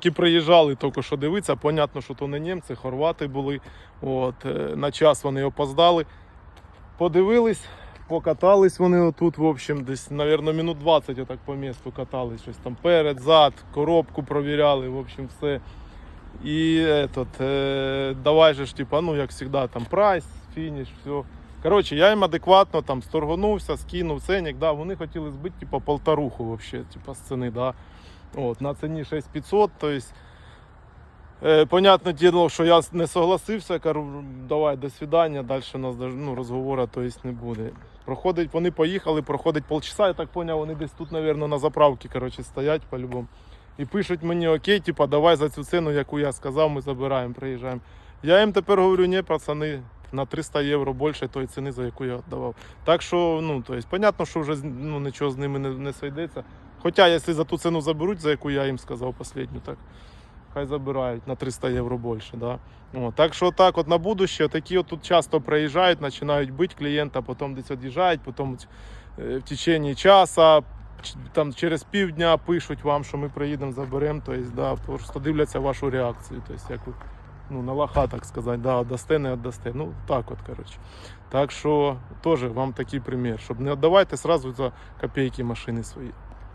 Які приїжджали тільки що дивитися, понятно, що то не німці, хорвати були. От, е, на час вони опоздали. Подивились, покатались вони отут, в общем, десь, мабуть, минут 20 отак по місту катались. Щось там перед, зад, коробку провіряли, в общем, все. І этот, е, давай же ж, типа, ну, як завжди, там прайс, фініш, все. Коротше, я їм адекватно там сторгонувся, скинув ценник, да, вони хотіли збити типа, полторуху вообще, типа, з ціни, да. От, на ціні 6500, то есть, е, понятне діло, що я не согласився, кажу, давай, до свидання, далі у нас ну, розговору то есть, не буде. Проходить, вони поїхали, проходить полчаса, я так зрозумів, вони десь тут, мабуть, на заправці, стоять по-любому. І пишуть мені, окей, типа, давай за цю ціну, яку я сказав, ми забираємо, приїжджаємо. Я їм тепер говорю, ні, пацани, на 300 євро більше тої ціни, за яку я віддавав. Так що, ну, то есть, понятно, що вже ну, нічого з ними не, не сойдеться. Хоча, якщо за ту ціну заберуть, за яку я їм сказав останню, так хай забирають на 300 євро більше. Да? О, так що так, от на будущее, такі от тут часто приїжджають, починають бити клієнта, потім десь від'їжджають, потім е, в течение часу, там через півдня пишуть вам, що ми приїдемо, заберемо, тобто, да, просто дивляться вашу реакцію. Тобто, як ну, на лоха, так сказати, да, віддасте, не віддасте. Ну, так от, коротше. Так що теж вам такий примір, щоб не віддавайте сразу за копійки машини свої.